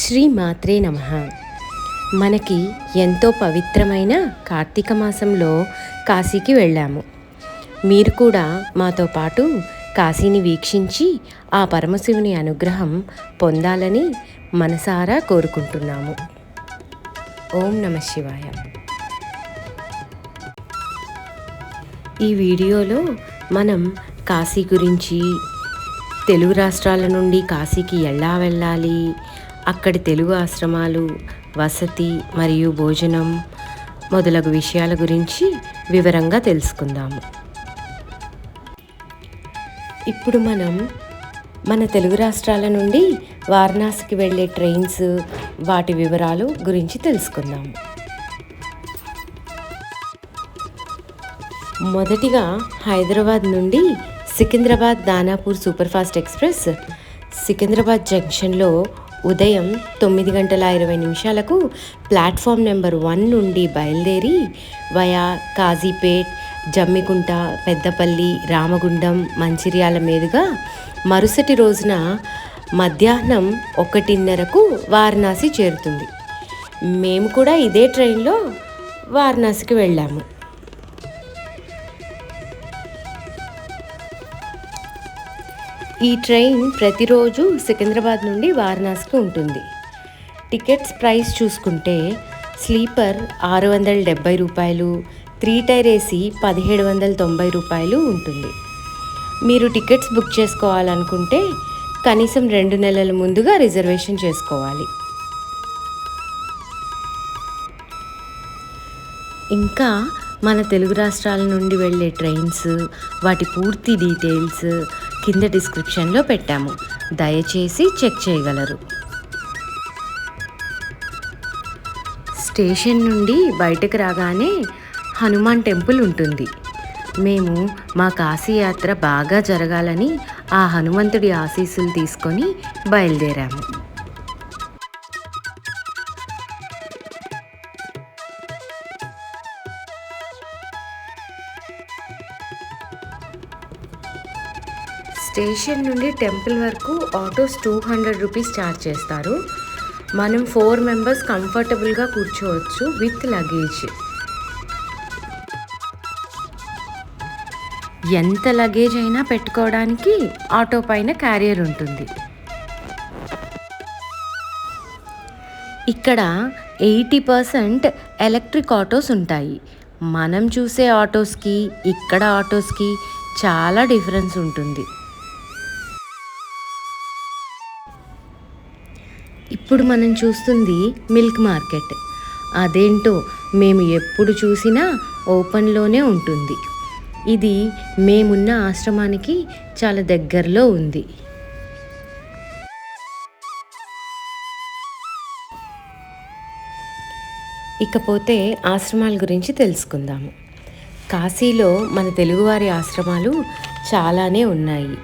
శ్రీ మాత్రే నమ. మనకి ఎంతో పవిత్రమైన కార్తీక మాసంలో కాశీకి వెళ్ళాము. మీరు కూడా మాతో పాటు కాశీని వీక్షించి ఆ పరమశివుని అనుగ్రహం పొందాలని మనసారా కోరుకుంటున్నాము. ఓం నమ శివాయ. ఈ వీడియోలో మనం కాశీ గురించి తెలుగు రాష్ట్రాల నుండి కాశీకి ఎలా వెళ్ళాలి అక్కడి తెలుగు ఆశ్రమాలు వసతి మరియు భోజనం మొదలగు విషయాల గురించి వివరంగా తెలుసుకుందాము. ఇప్పుడు మనం మన తెలుగు రాష్ట్రాల నుండి వారణాసికి వెళ్ళే ట్రైన్స్ వాటి వివరాలు గురించి తెలుసుకుందాము. మొదటిగా హైదరాబాద్ నుండి సికింద్రాబాద్ దానాపూర్ సూపర్ఫాస్ట్ ఎక్స్ప్రెస్ సికింద్రాబాద్ జంక్షన్లో ఉదయం తొమ్మిది గంటల ఇరవై నిమిషాలకు ప్లాట్ఫామ్ నెంబర్ వన్ నుండి బయలుదేరి వయా కాజీపేట్ జమ్మికుంట పెద్దపల్లి రామగుండం మంచిర్యాల మీదుగా మరుసటి రోజున మధ్యాహ్నం ఒకటిన్నరకు వారణాసి చేరుతుంది. మేము కూడా ఇదే ట్రైన్లో వారణాసికి వెళ్ళాము. ఈ ట్రైన్ ప్రతిరోజు సికింద్రాబాద్ నుండి వారణాసికి ఉంటుంది. టికెట్స్ ప్రైస్ చూసుకుంటే స్లీపర్ ఆరు వందల డెబ్బై రూపాయలు త్రీ టైర్ ఏసీ పదిహేడు వందల తొంభై రూపాయలు ఉంటుంది. మీరు టికెట్స్ బుక్ చేసుకోవాలనుకుంటే కనీసం రెండు నెలల ముందుగా రిజర్వేషన్ చేసుకోవాలి. ఇంకా మన తెలుగు రాష్ట్రాల నుండి వెళ్ళే ట్రైన్స్ వాటి పూర్తి డీటెయిల్స్ కింద డిస్క్రిప్షన్లో పెట్టాము. దయచేసి చెక్ చేయగలరు. స్టేషన్ నుండి బయటకు రాగానే హనుమాన్ టెంపుల్ ఉంటుంది. మేము మా కాశీయాత్ర బాగా జరగాలని ఆ హనుమంతుడి ఆశీస్సులు తీసుకొని బయలుదేరాము. స్టేషన్ నుండి టెంపుల్ వరకు autos two hundred rupees charge చేస్తారు. మనం ఫోర్ మెంబర్స్ కంఫర్టబుల్గా కూర్చోవచ్చు విత్ లగేజ్. ఎంత లగేజ్ అయినా పెట్టుకోవడానికి ఆటో పైన క్యారియర్ ఉంటుంది. ఇక్కడ ఎయిటీ పర్సెంట్ ఎలక్ట్రిక్ ఆటోస్ ఉంటాయి. మనం చూసే ఆటోస్కి ఇక్కడ ఆటోస్కి చాలా డిఫరెన్స్ ఉంటుంది. ఇప్పుడు మనం చూస్తుంది మిల్క్ మార్కెట్. అదేంటో మేము ఎప్పుడు చూసినా ఓపెన్లోనే ఉంటుంది. ఇది మేమున్న ఆశ్రమానికి చాలా దగ్గరలో ఉంది. ఇకపోతే ఆశ్రమాల గురించి తెలుసుకుందాము. కాశీలో మన తెలుగువారి ఆశ్రమాలు చాలానే ఉన్నాయి.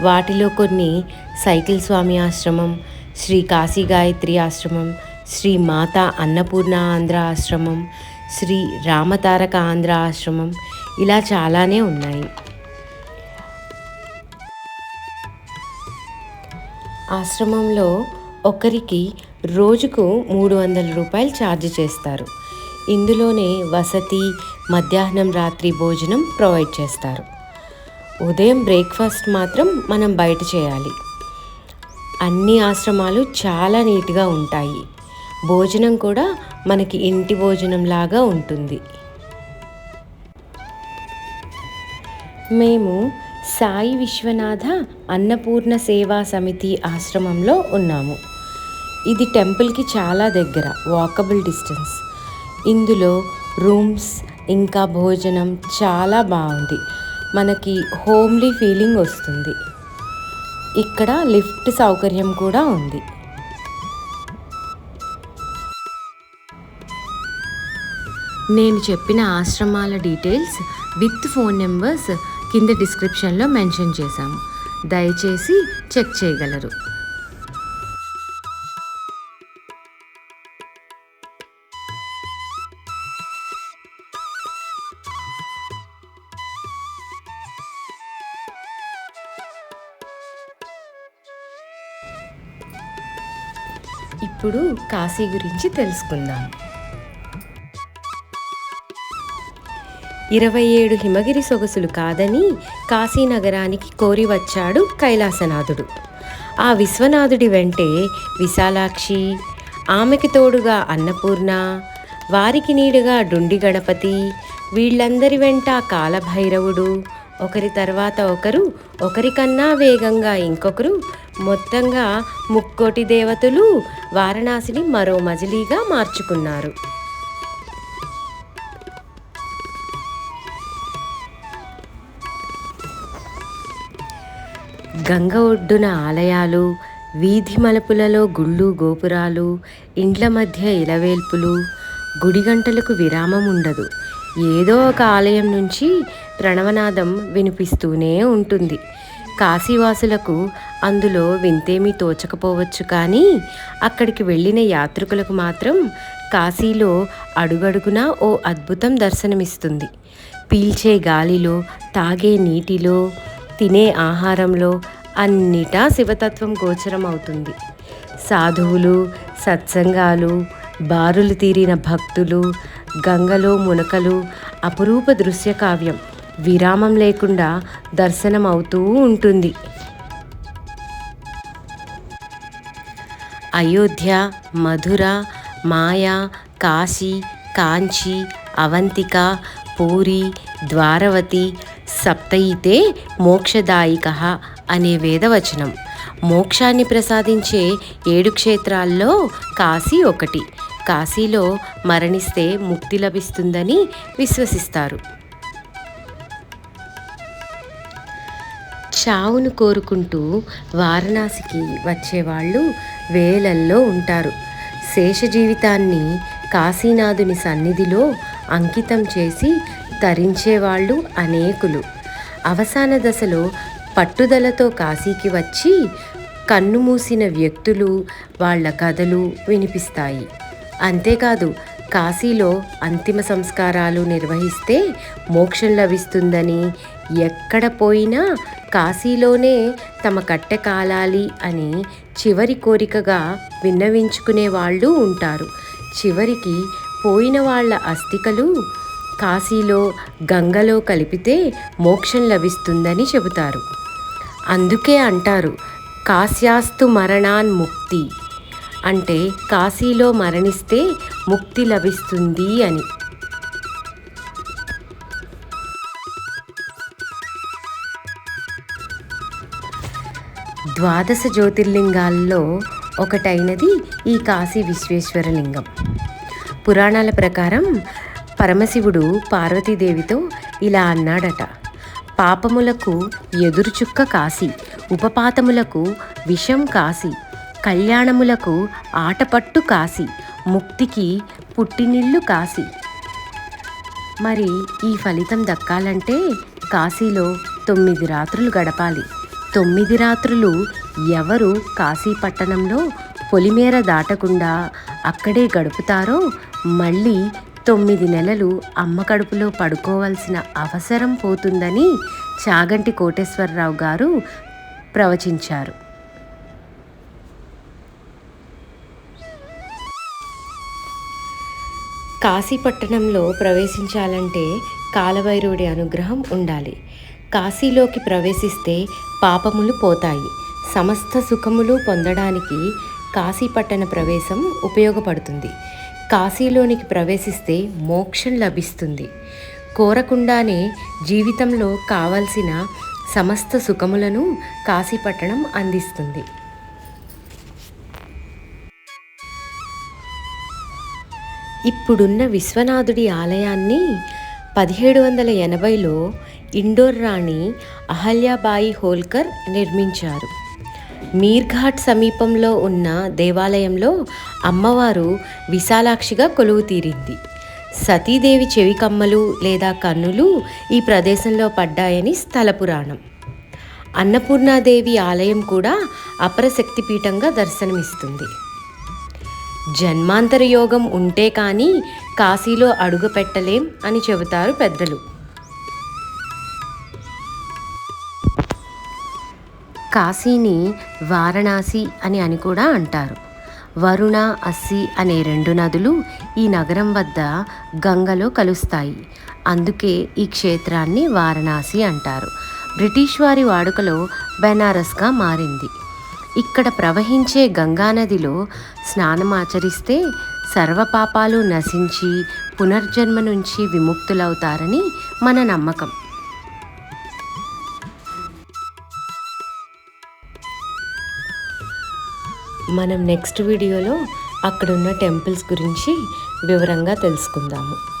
వాటిలో కొన్ని సైకిల్ స్వామి ఆశ్రమం శ్రీ కాశీ గాయత్రి ఆశ్రమం శ్రీ మాతా అన్నపూర్ణ ఆంధ్ర ఆశ్రమం శ్రీ రామతారక ఆంధ్ర ఆశ్రమం ఇలా చాలానే ఉన్నాయి. ఆశ్రమంలో ఒకరికి రోజుకు మూడు వందల రూపాయలు ఛార్జ్ చేస్తారు. ఇందులోనే వసతి మధ్యాహ్నం రాత్రి భోజనం ప్రొవైడ్ చేస్తారు. ఉదయం బ్రేక్ఫాస్ట్ మాత్రం మనం బయట చేయాలి. అన్ని ఆశ్రమాలు చాలా నీట్గా ఉంటాయి. భోజనం కూడా మనకి ఇంటి భోజనం లాగా ఉంటుంది. మేము సాయి విశ్వనాథ అన్నపూర్ణ సేవా సమితి ఆశ్రమంలో ఉన్నాము. ఇది టెంపుల్కి చాలా దగ్గర వాకబుల్ డిస్టెన్స్. ఇందులో రూమ్స్ ఇంకా భోజనం చాలా బాగుంది. మనకి హోమ్లీ ఫీలింగ్ వస్తుంది. ఇక్కడ లిఫ్ట్ సౌకర్యం కూడా ఉంది. నేను చెప్పిన ఆశ్రమాల డీటెయిల్స్ విత్ ఫోన్ నెంబర్స్ కింద డిస్క్రిప్షన్లో మెన్షన్ చేశాము. దయచేసి చెక్ చేయగలరు. ఇప్పుడు కాశీ గురించి తెలుసుకుందాం. ఇరవై ఏడు హిమగిరి సొగసులు కాదని కాశీ నగరానికి కోరి వచ్చాడు కైలాసనాథుడు. ఆ విశ్వనాథుడి వెంటే విశాలాక్షి ఆమెకి తోడుగా అన్నపూర్ణ వారికి నీడుగా డుండి గణపతి వీళ్ళందరి వెంట కాలభైరవుడు ఒకరి తర్వాత ఒకరు ఒకరికన్నా వేగంగా ఇంకొకరు మొత్తంగా ముక్కోటి దేవతలు వారణాసిని మరో మజిలీగా మార్చుకున్నారు. గంగ ఒడ్డున ఆలయాలు వీధి మలుపులలో గుళ్ళు గోపురాలు ఇండ్ల మధ్య ఇలవేల్పులు గుడి గంటలకు విరామం ఉండదు. ఏదో ఒక ఆలయం నుంచి ప్రణవనాదం వినిపిస్తూనే ఉంటుంది. కాశీవాసులకు అందులో వింతేమీ తోచకపోవచ్చు కానీ అక్కడికి వెళ్ళిన యాత్రికులకు మాత్రం కాశీలో అడుగడుగునా ఓ అద్భుతం దర్శనమిస్తుంది. పీల్చే గాలిలో తాగే నీటిలో తినే ఆహారంలో అన్నిటా శివతత్వం గోచరం అవుతుంది సాధువులు సత్సంగాలు బారులు తీరిన భక్తులు గంగలో మునకలు అపురూప దృశ్య కావ్యం. విరామం లేకుండా దర్శనం అవుతూ ఉంటుంది. అయోధ్య మధుర మాయా కాశీ కాంచి అవంతిక పూరి ద్వారవతి సప్తయితే మోక్షదాయిక అనే వేదవచనం. మోక్షాన్ని ప్రసాదించే ఏడు క్షేత్రాల్లో కాశీ ఒకటి. కాశీలో మరణిస్తే ముక్తి లభిస్తుందని విశ్వసిస్తారు. చావును కోరుకుంటూ వారణాసికి వచ్చేవాళ్ళు వేలల్లో ఉంటారు. శేష జీవితాన్ని కాశీనాథుని సన్నిధిలో అంకితం చేసి తరించేవాళ్ళు అనేకులు. అవసాన దశలో పట్టుదలతో కాశీకి వచ్చి కన్నుమూసిన వ్యక్తులు వాళ్ళ కథలు వినిపిస్తాయి. అంతేకాదు కాశీలో అంతిమ సంస్కారాలు నిర్వహిస్తే మోక్షం లభిస్తుందని ఎక్కడ పోయినా కాశీలోనే తమ కట్టె కాలాలి అని చివరి కోరికగా విన్నవించుకునే వాళ్ళు ఉంటారు. చివరికి పోయిన వాళ్ళ అస్థికలు కాశీలో గంగలో కలిపితే మోక్షం లభిస్తుందని చెబుతారు. అందుకే అంటారు కాశ్యాస్తు మరణాన్ ముక్తి. అంటే కాశీలో మరణిస్తే ముక్తి లభిస్తుంది అని. ద్వాదశ జ్యోతిర్లింగాల్లో ఒకటైనది ఈ కాశీ విశ్వేశ్వరలింగం. పురాణాల ప్రకారం పరమశివుడు పార్వతీదేవితో ఇలా అన్నాడట పాపములకు ఎదురుచుక్క కాశీ ఉపపాతములకు విషం కాశీ కళ్యాణములకు ఆటపట్టు కాశీ ముక్తికి పుట్టినిల్లు కాశీ మరి ఈ ఫలితం దక్కాలంటే కాశీలో తొమ్మిది రాత్రులు గడపాలి. తొమ్మిది రాత్రులు ఎవరు కాశీ పట్టణంలో పొలిమేర దాటకుండా అక్కడే గడుపుతారో మళ్ళీ తొమ్మిది నెలలు అమ్మ కడుపులో పడుకోవాల్సిన అవసరం పోతుందని చాగంటి కోటేశ్వరరావు గారు ప్రవచించారు. కాశీపట్టణంలో ప్రవేశించాలంటే కాలభైరవుడి అనుగ్రహం ఉండాలి. కాశీలోకి ప్రవేశిస్తే పాపములు పోతాయి. సమస్త సుఖములు పొందడానికి కాశీపట్టణ ప్రవేశం ఉపయోగపడుతుంది. కాశీలోనికి ప్రవేశిస్తే మోక్షం లభిస్తుంది. కోరకుండానే జీవితంలో కావలసిన సమస్త సుఖములను కాశీపట్టణం అందిస్తుంది. ఇప్పుడున్న విశ్వనాథుడి ఆలయాన్ని పదిహేడు వందల ఎనభైలో ఇండోర్ రాణి అహల్యాబాయి హోల్కర్ నిర్మించారు. మీర్ఘాట్ సమీపంలో ఉన్న దేవాలయంలో అమ్మవారు విశాలాక్షిగా కొలువు తీరింది. సతీదేవి చెవి కమ్మలు లేదా కన్నులు ఈ ప్రదేశంలో పడ్డాయని స్థల పురాణం. అన్నపూర్ణాదేవి ఆలయం కూడా అపరశక్తిపీఠంగా దర్శనమిస్తుంది. జన్మాంతర యోగం ఉంటే కానీ కాశీలో అడుగు పెట్టలేం అని చెబుతారు పెద్దలు. కాశీని వారణాసి అని అని కూడా అంటారు. వరుణ అస్సి అనే రెండు నదులు ఈ నగరం వద్ద గంగలో కలుస్తాయి. అందుకే ఈ క్షేత్రాన్ని వారణాసి అంటారు. బ్రిటిష్ వారి వాడుకలో బెనారస్గా మారింది. ఇక్కడ ప్రవహించే గంగానదిలో స్నానమాచరిస్తే సర్వపాపాలు నశించి పునర్జన్మ నుంచి విముక్తులవుతారని మన నమ్మకం. మనం నెక్స్ట్ వీడియోలో అక్కడున్న టెంపుల్స్ గురించి వివరంగా తెలుసుకుందాము.